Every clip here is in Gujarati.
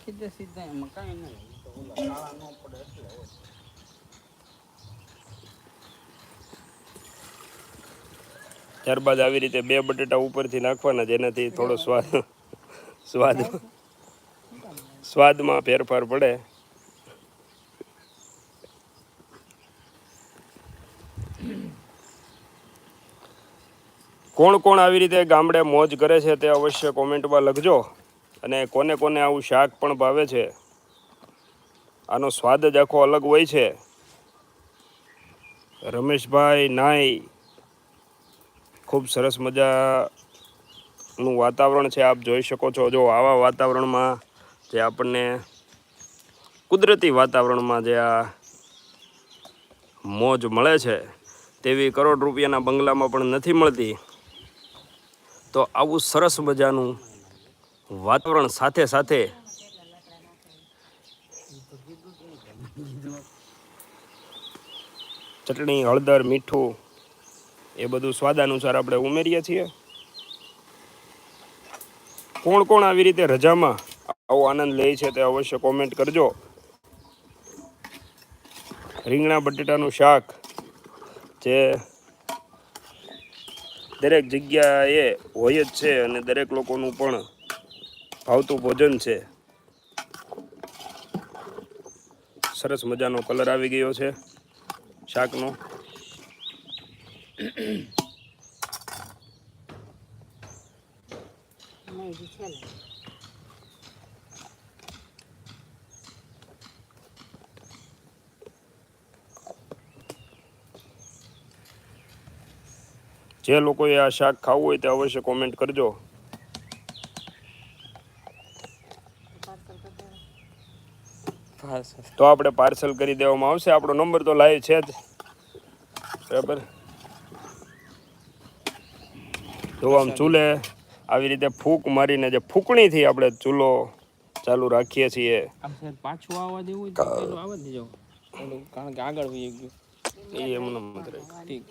નાખી દે સીધા એમાં, કાંઈ નહીં. ત્યારબાદ આવી રીતે બે બટેટા ઉપરથી નાખવાના, જેનાથી થોડો સ્વાદ સ્વાદ, સ્વાદમાં ફેરફાર પડે. કોણ કોણ આવી રીતે ગામડે મોજ કરે છે તે અવશ્ય કોમેન્ટમાં લખજો. અને કોને કોને આવું શાક પણ ભાવે છે? આનો સ્વાદ જ આખો અલગ હોય છે. રમેશભાઈ નાઈ. ખૂબ સરસ મજાનું વાતાવરણ છે, આપ જોઈ શકો છો. જો આવા વાતાવરણમાં જે આપણને કુદરતી વાતાવરણમાં જે આ મોજ મળે છે, તેવી કરોડ રૂપિયાના બંગલામાં પણ નથી મળતી. તો આવું સરસ મજાનું વાતાવરણ સાથે સાથે ચટણી, હળદર, મીઠું એ બધું સ્વાદ અનુસાર આપણે ઉમેરીએ છીએ. કોણ કોણ આવી રીતે રજામાં આવો આનંદ લે છે તે અવશ્ય કોમેન્ટ કરજો. રીંગણા બટેટાનું શાક જે દરેક જગ્યાએ હોય જ છે અને દરેક લોકોનું પણ ભાવતું ભોજન છે. સરસ મજાનો કલર આવી ગયો છે શાકનો. જે લોકોએ આ શાક ખાવું હોય તે અવશ્ય કોમેન્ટ કરજો. પાર્સલ તો આપણે પાર્સલ કરી દેવામાં આવશે. આપણો નંબર તો લાઈવ છે જ. બરાબર? જો આમ ચૂલે આવી રીતે ફૂંક મારીને જે ફૂંકણીથી આપણે ચૂલો ચાલુ રાખીએ છીએ. પાછું આવવા દેવું આવવા દેજો કારણ કે આગળ વહી ગયું. એ એમને મત રહે. ઠીક.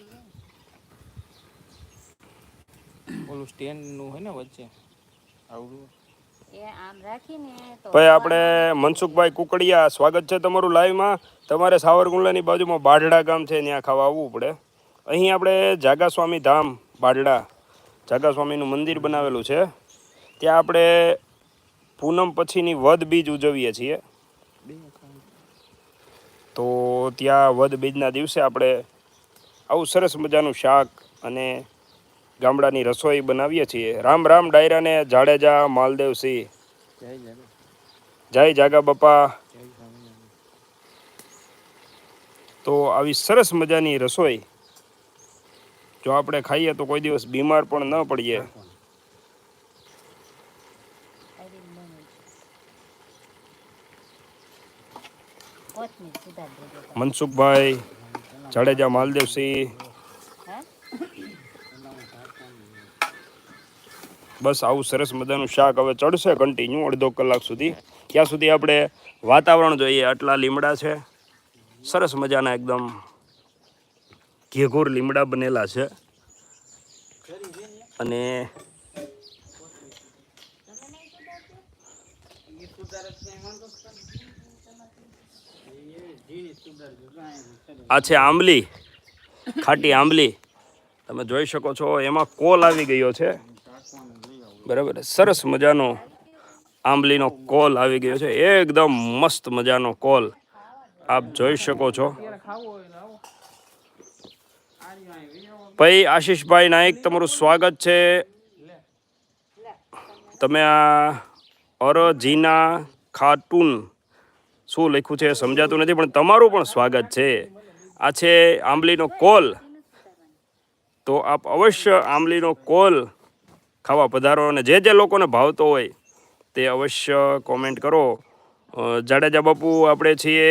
ઓલું સ્ટેન્ડનું હોય ને વચ્ચે? તો ભાઈ આપણે મનસુખભાઈ કુકડિયા સ્વાગત છે તમારું લાઈવમાં. તમારે સાવરકુંડલાની બાજુમાં બાઢડા ગામ છે ત્યાં ખાવા આવવું પડે. અહીં આપણે જાગા સ્વામી ધામ બાઢડા જાગા સ્વામીનું મંદિર બનાવેલું છે. ત્યાં આપણે પૂનમ પછીની વદ બીજ ઉજવીએ છીએ. તો ત્યાં વદ બીજના દિવસે આપણે આવું સરસ મજાનું શાક અને ગામડાની રસોઈ બનાવીએ છીએ. રામ રામ ડાયરાને જાડેજા માલદેવસિંહ જય જાગા બાપા. તો આવી સરસ મજાની રસોઈ. જો આપણે ખાઈએ તો કોઈ દિવસ બીમાર પણ ન પડીએ. મનસુખભાઈ જાડેજા માલદેવસિંહ બસ આવું સરસ મજાનું શાક હવે ચડશે કન્ટિન્યુ અડધો કલાક સુધી. ત્યાં સુધી આપણે વાતાવરણ જોઈએ. આટલા લીમડા છે. સરસ મજાના એકદમ ઘેઘોર લીમડા બનેલા છે. અને આ છે આંબલી. ખાટી આંબલી. તમે જોઈ શકો છો, એમાં કોલ આવી ગયો છે. બરાબર. સરસ મજાનો આંબલીનો કોલ આવી ગયો છે. એકદમ મસ્ત મજાનો કોલ. આપ જોઈ શકો છો. ભાઈ આશીષભાઈ નાયક, તમારું સ્વાગત છે. તમે આ અરજીના ખાટુન શું લખ્યું છે સમજાતું નથી, પણ તમારું પણ સ્વાગત છે. આ છે આંબલીનો કોલ. તો આપ અવશ્ય આંબલીનો કોલ ખાવા પધારો અને જે જે લોકોને ભાવતો હોય તે અવશ્ય કોમેન્ટ કરો. જાડેજા બાપુ, આપણે છીએ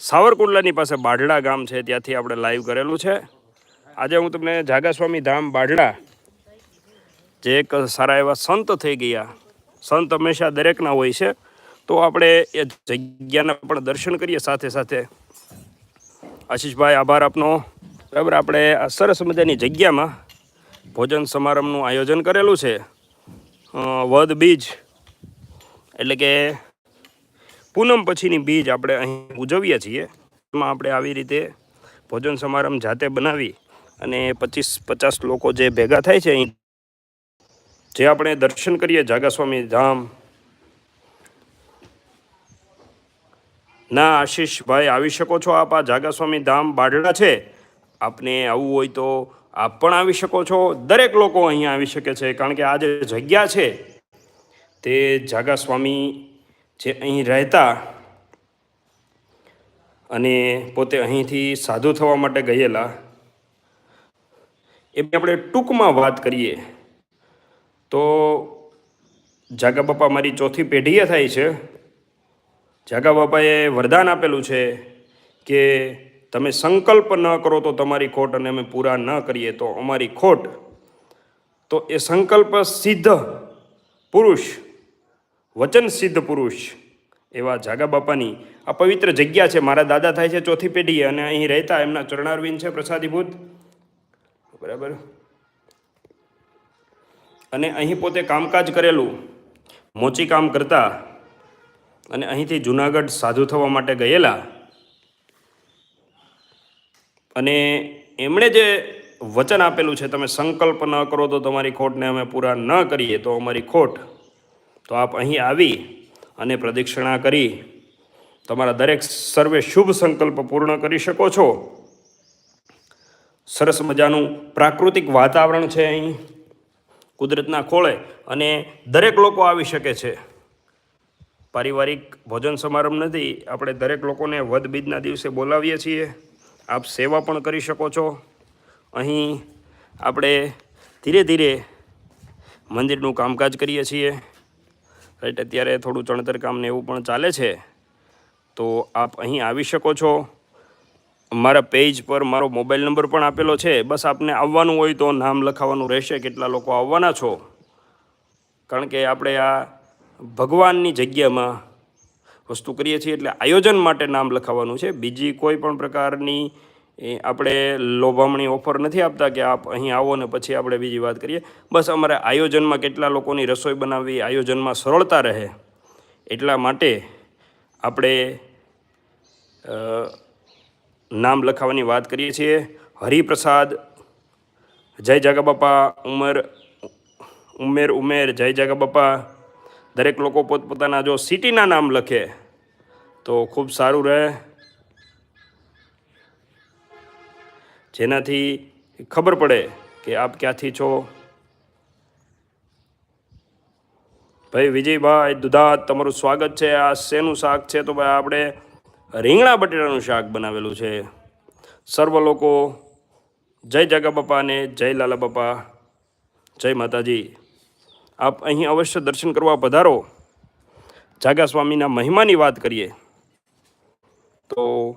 સાવરકુંડલાની પાસે બાઢડા ગામ છે, ત્યાંથી આપણે લાઈવ કરેલું છે. આજે હું તમને જાગાસ્વામી ધામ બાઢડા, જે એક સારા એવા સંત થઈ ગયા. સંત હંમેશા દરેકના હોય છે. તો આપણે એ જગ્યાના પણ દર્શન કરીએ સાથે સાથે. આશીષભાઈ, આભાર આપનો. બરાબર, આપણે આ સરસ મજાની જગ્યામાં ભોજન સમારંભનું આયોજન કરેલું છે. વધ બીજ, એટલે કે પૂનમ પછીની બીજ આપણે અહીં ઉજવીએ છીએ. એમાં આપણે આવી રીતે ભોજન સમારંભ જાતે બનાવી અને પચીસ પચાસ લોકો જે ભેગા થાય છે અહીં, જે આપણે દર્શન કરીએ, જાગાસ્વામી ધામ. ના આશીષભાઈ, આવી શકો છો આપ, આ જાગાસ્વામી ધામ બારડા છે. આપને આવવું હોય તો આપ પણ આવી શકો છો. દરેક લોકો અહીંયા આવી શકે છે, કારણ કે આ જે જગ્યા છે, તે જાગા સ્વામી જે અહીં રહેતા અને પોતે અહીંથી સાધુ થવા માટે ગયેલા એ આપણે ટૂંકમાં વાત કરીએ તો જાગા બાપા મારી ચોથી પેઢીએ થાય છે. જાગા બાપાએ વરદાન આપેલું છે કે તમે સંકલ્પ ન કરો તો તમારી ખોટ અને અમે પૂરા ન કરીએ તો અમારી ખોટ. તો એ સંકલ્પ સિદ્ધ પુરુષ, વચન સિદ્ધ પુરુષ એવા જાગા બાપાની આ પવિત્ર જગ્યા છે. મારા દાદા થાય છે ચોથી પેઢી અને અહીં રહેતા એમના ચરણારવિંદ છે પ્રસાદીભૂત. બરાબર? અને અહીં પોતે કામકાજ કરેલું, મોચી કામ કરતા અને અહીંથી જુનાગઢ સાધુ થવા માટે ગયેલા. અને એમણે જે વચન આપેલું છે, તમે સંકલ્પ ન કરો તો તમારી ખોટને અમે પૂરા ન કરીએ, તો અમારી ખોટ. તો આપ અહીં આવી અને પ્રદક્ષિણા કરી. તમારા દરેક સર્વે શુભ સંકલ્પ પૂર્ણ કરી શકો છો. સરસ મજાનું પ્રાકૃતિક વાતાવરણ છે અહીં, કુદરતના ખોળે, અને દરેક લોકો આવી શકે છે. પારિવારિક ભોજન સમારંભ નથી, આપણે દરેક લોકોને વદ બીજના દિવસે બોલાવીએ છીએ. આપ સેવા પણ કરી શકો છો. અહીં આપણે ધીરે ધીરે મંદિરનું કામકાજ કરીએ છીએ. રાઈટ, અત્યારે થોડું ચણતર કામ ને એવું પણ ચાલે છે. તો આપ અહીં આવી શકો છો. મારા પેજ પર મારો મોબાઈલ નંબર પણ આપેલો છે. બસ આપને આવવાનું હોય તો નામ લખાવવાનું રહેશે, કેટલા લોકો આવવાના છો. કારણ કે આપણે આ ભગવાનની જગ્યામાં વસ્તુ કરીએ છીએ એટલે આયોજન માટે નામ લખાવવાનું છે. બીજી કોઈ પણ પ્રકારની આપણે લોભામણી ઓફર નથી આપતા કે આપ અહીં આવો ને પછી આપણે બીજી વાત કરીએ. બસ અમારે આયોજનમાં કેટલા લોકોની રસોઈ બનાવવી, આયોજનમાં સરળતા રહે એટલા માટે આપણે નામ લખાવવાની વાત કરીએ છીએ. હરિપ્રસાદ, જય જાગા બાપા, ઉમર, ઉમેર ઉમેર, જય જાગા બાપા દરેક લોકો પોતપોતાના જો સિટીના નામ લખે, તો ખૂબ સારું રહે. જેનાથી ખબર પડે કે આપ ક્યાંથી છો. ભાઈ વિજયભાઈ દુધાત, તમારું સ્વાગત છે. આ શેનું શાક છે? તો ભાઈ આપણે રીંગણા બટેટાનું શાક બનાવેલું છે. સર્વ લોકો, જય જગા બાપા ને જય લાલા બાપા. જય માતાજી. આપ અહીં અવશ્ય દર્શન કરવા પધારો. જાગા સ્વામીના મહિમાની વાત કરીએ. તો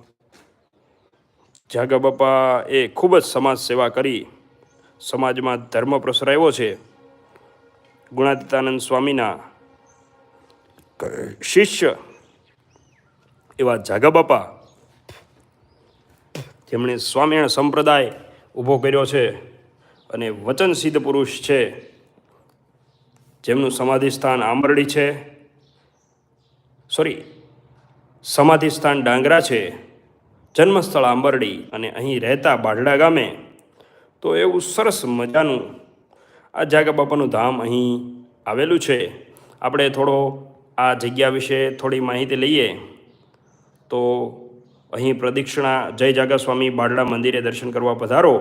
જાગા બાપા એ ખૂબ જ સમાજ સેવા કરી. સમાજમાં ધર્મ પ્રસરાયો છે. ગુણાતીતાનંદ સ્વામીના શિષ્ય એવા જાગા બાપા જેમણે સ્વામિનારાયણ સંપ્રદાય ઊભો કર્યો છે અને વચન સિદ્ધ પુરુષ છે. જેમનું સમાધિ સ્થાન આંબરડી છે સોરી સમાધિ સ્થાન ડાંગરા છે, જન્મસ્થળ આંબરડી અને અહીં રહેતા બાઢડા ગામે, તો એવું સરસ મજાનું આ જાગા બાપાનું ધામ અહીં આવેલું છે. આપણે થોડો આ જગ્યા વિશે થોડી માહિતી લઈએ. તો અહીં પ્રદક્ષિણા, જય જાગા સ્વામી બાળડા મંદિરે દર્શન કરવા પધારો.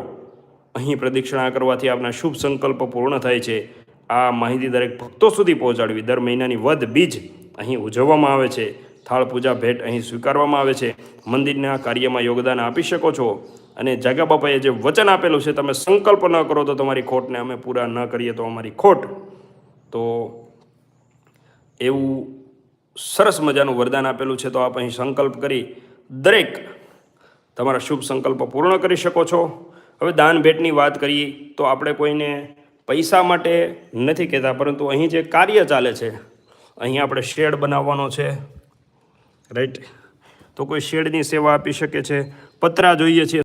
અહીં પ્રદક્ષિણા કરવાથી આપના શુભ સંકલ્પ પૂર્ણ થાય છે. આ માહિતી દરેક ભક્તો સુધી પહોંચાડવી. દર મહિનાની વધ બીજ અહીં ઉજવવામાં આવે છે. થાળ પૂજા ભેટ અહીં સ્વીકારવામાં આવે છે. મંદિરના કાર્યમાં યોગદાન આપી શકો છો. અને જાગા બાપાએ જે વચન આપેલું છે, તમે સંકલ્પ ન કરો તો તમારી ખોટને અમે પૂરા ન કરીએ તો અમારી ખોટ. તો એવું સરસ મજાનું વરદાન આપેલું છે, તો આપ અહીં સંકલ્પ કરી દરેક તમારા શુભ સંકલ્પ પૂર્ણ કરી શકો છો. હવે દાન ભેટની વાત કરીએ તો આપણે કોઈને પૈસા માટે નથી કહેતા, પરંતુ અહીં જે કાર્ય ચાલે છે, અહીં આપણે શેડ બનાવવાનો છે રાઈટ તો કોઈ શેડની સેવા આપી શકે છે? પતરા જોઈએ છે.